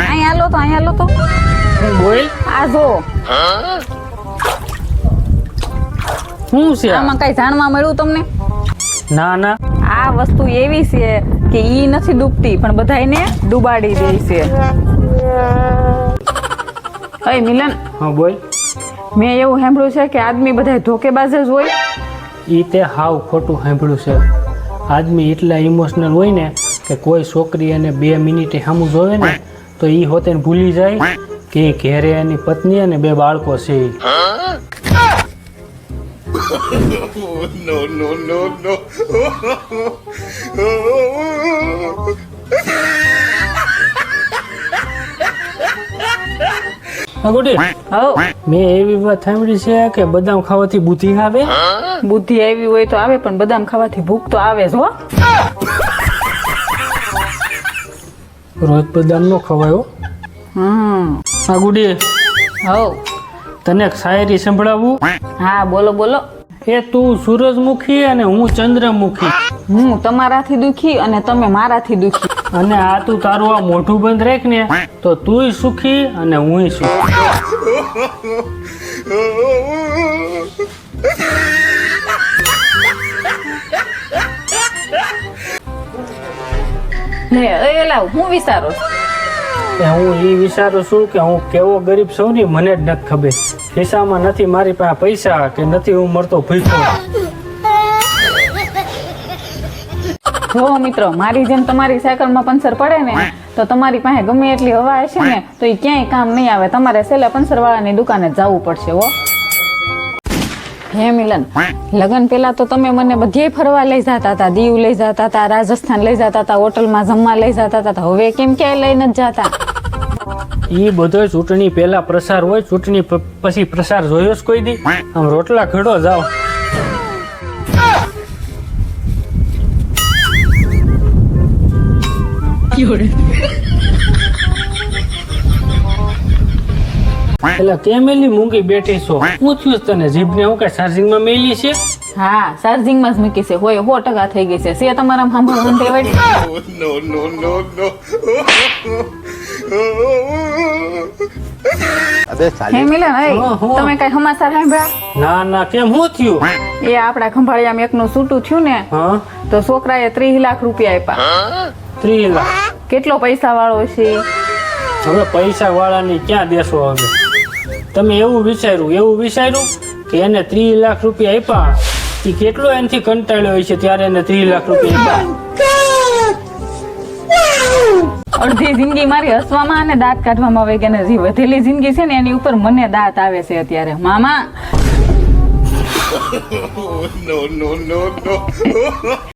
અહીંયા લો તો અહીંયા લો તો. બોલ આ જો. શું છે આમાં કઈ જાણવા મળ્યું તમને? ના ના. આ વસ્તુ એવી છે કે ઈ નથી ડૂબતી પણ બધાયને ડૂબાડી દે છે. અય મિલન. હા બોલ. મેં એવું સાંભળ્યું છે કે આદમી બધા ધોકેબાજ જ હોય. ઈ તે હાવ ખોટું સાંભળ્યું છે. આદમી એટલા ઇમોશનલ હોય ને કે કોઈ છોકરી એને બે મિનિટે સામું જોવે ને તો એ હોતે ભૂલી જાય કે ઘેરે એની પત્ની અને બે બાળકો છે. મેં એવી વાત સાંભળી છે કે બદામ ખાવાથી બુદ્ધિ આવે? બુદ્ધિ આવી હોય તો આવે પણ બદામ ખાવાથી ભૂખ તો આવે જ હો. રોજ બદામ નો ખવાયો હમ. હા ગુડી હવ. તને એક શાયરી સંભળાવું? હા બોલો બોલો. એ તું સૂરજમુખી અને હું ચંદ્રમુખી. હું તમારાથી દુખી અને તમે મારાથી દુખી. અને આ તું તારું આ મોઢું બંધ રાખ ને તો તુંય સુખી અને હુંય સુખી. લે એ લાવ હું વિચારું કે હું એ વિચારું છું કે હું કેવો ગરીબ છું ને મને જ નથી ખબર. ખિસ્સામાં નથી મારી પાસે પૈસા કે નથી હું મળતો ભૂખો જો મિત્રો મારી જેમ તમારી સાયકલમાં પંચર પડે ને તો તમારી પાસે ગમે એટલી હવા હશે ને તો એ ક્યાંય કામ નહીં આવે. તમારે છેલ્લે પંચર વાળાની દુકાને જવું પડશે હો. હે મિલન લગન પેલા તો તમે મને બધે ફરવા લઈ જતા હતા દીવ લઈ જતા હતા રાજસ્થાન લઈ જતા હતા હોટલમાં જમવા લઈ જતા હતા હવે કેમ ક્યાંય લઈને જ જતા? એ બધો ચૂંટણી પહેલા પ્રસાર હોય ચૂંટણી પછી પ્રસાર જોયો જ કોઈ દી? આમ રોટલા ખડો જાઓ. એટલે કેમ એલી મૂંગી બેઠી છો. પૂછ્યું તને જીભને હું કઈ ચાર્જિંગમાં મેલી છે? હા ચાર્જિંગમાં જ મૂકી છે. હોય સો ટકા થઈ ગઈ છે. સે તમારા સાંભળવાનું no, નો નો મિલન. તમે કઈ સમાચાર સાંભળ્યા? ના ના કેમ હું થયું? એ આપડા ખંભાળિયામાં એકનું છૂટું થયું ને હા. તો છોકરાએ ત્રીસ લાખ રૂપિયા આપ્યા. ત્રી લાખ. કેટલો પૈસા વાળો છે? હવે પૈસા વાળાની ક્યાં દેશો હવે? તમે એવું વિચાર્યું એવું વિચાર્યું કે એને ત્રીસ લાખ રૂપિયા આપ્યા. એ કેટલો એનાથી કંટાળ્યો હોય છે ત્યારે એને ત્રીસ લાખ રૂપિયા આપ્યા. અડધી જિંદગી મારી હસવામાં અને દાંત કાઢવામાં આવે કે જે વધેલી જિંદગી છે ને એની ઉપર મને દાંત આવે છે અત્યારે. મામા! No.